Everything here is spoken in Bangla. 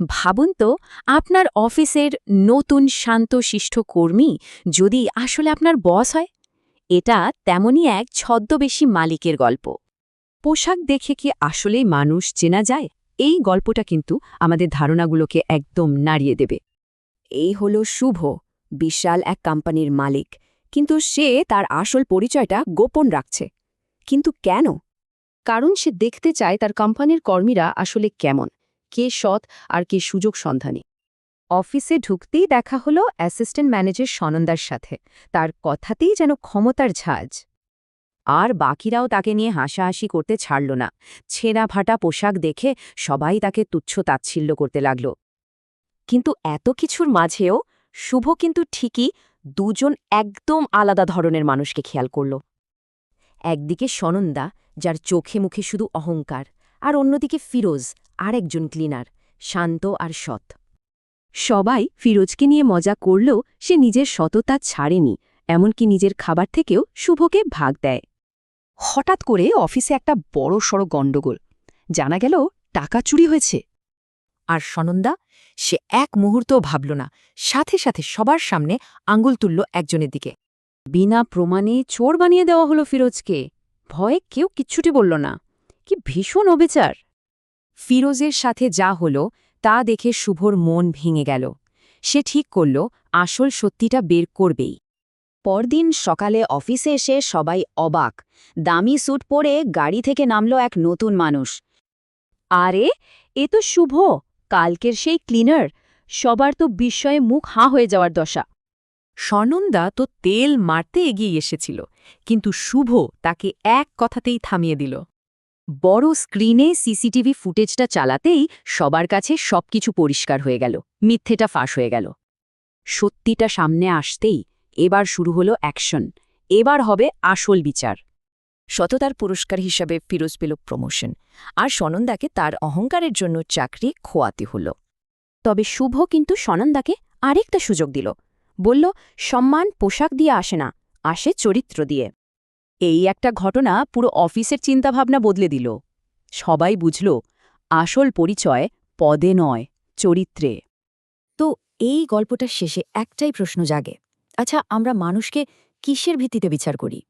ভাবুন তো, আপনার অফিসের নতুন শান্তশিষ্ট কর্মী যদি আসলে আপনার বস হয়। এটা তেমনই এক ছদ্মবেশী মালিকের গল্প। পোশাক দেখে কি আসলেই মানুষ চেনা যায়? এই গল্পটা কিন্তু আমাদের ধারণাগুলোকে একদম নাড়িয়ে দেবে। এই হল শুভ, বিশাল এক কোম্পানির মালিক। কিন্তু সে তার আসল পরিচয়টা গোপন রাখছে। কিন্তু কেন? কারণ সে দেখতে চায় তার কোম্পানির কর্মীরা আসলে কেমন। কে সৎ আর কে সুযোগ সন্ধানী। অফিসে ঢুকতেই দেখা হলো অ্যাসিস্ট্যান্ট ম্যানেজার সনন্দার সাথে। তার কথাতেই যেন ক্ষমতার ঝাঁজ। আর বাকিরাও তাকে নিয়ে হাসাহাসি করতে ছাড়ল না। ছেঁড়া ফাটা পোশাক দেখে সবাই তাকে তুচ্ছ তাচ্ছিল্য করতে লাগল। কিন্তু এত কিছুর মাঝেও শুভ কিন্তু ঠিকই দুজন একদম আলাদা ধরনের মানুষকে খেয়াল করল। একদিকে সনন্দা, যার চোখে মুখে শুধু অহংকার, আর অন্যদিকে ফিরোজ আর একজন ক্লিনার, শান্ত আর সৎ। সবাই ফিরোজকে নিয়ে মজা করলেও সে নিজের সততা ছাড়েনি, এমনকি নিজের খাবার থেকেও শুভকে ভাগ দেয়। হঠাৎ করে অফিসে একটা বড় সড় গণ্ডগোল। জানা গেল টাকা চুরি হয়েছে। আর সনন্দা, সে এক মুহূর্তও ভাবল না, সাথে সাথে সবার সামনে আঙ্গুল তুলল একজনের দিকে। বিনা প্রমাণে চোর বানিয়ে দেওয়া হলো ফিরোজকে। ভয়ে কেউ কিচ্ছুটি বলল না। কি ভীষণ অবিচার। ফিরোজের সাথে যা হলো, তা দেখে শুভর মন ভেঙে গেল। সে ঠিক করল, আসল সত্যিটা বের করবেই। পরদিন সকালে অফিসে এসে সবাই অবাক। দামি স্যুট পরে গাড়ি থেকে নামল এক নতুন মানুষ। আরে, এ তো শুভ! কালকের সেই ক্লিনার। সবার তো বিস্ময়ে মুখ হাঁ হয়ে যাওয়ার দশা। স্বনন্দা তো তেল মারতে এগিয়ে এসেছিল, কিন্তু শুভ তাকে এক কথাতেই থামিয়ে দিল। বড় স্ক্রিনে সিসিটিভি ফুটেজটা চালাতেই সবার কাছে সবকিছু পরিষ্কার হয়ে গেল, মিথ্যেটা ফাঁস হয়ে গেল। সত্যিটা সামনে আসতেই এবার শুরু হলো অ্যাকশন, এবার হবে আসল বিচার। সততার পুরস্কার হিসাবে ফিরোজ পেল প্রমোশন, আর সনন্দাকে তার অহংকারের জন্য চাকরি খোয়াতে হল। তবে শুভ কিন্তু সনন্দাকে আরেকটা সুযোগ দিল, বলল, সম্মান পোশাক দিয়ে আসে না, আসে চরিত্র দিয়ে। এই একটা ঘটনা পুরো অফিসের চিন্তাভাবনা বদলে দিল। সবাই বুঝল, আসল পরিচয় পদে নয়, চরিত্রে। তো এই গল্পটার শেষে একটাই প্রশ্ন জাগে আচ্ছা আমরা মানুষকে কিসের ভিত্তিতে বিচার করি?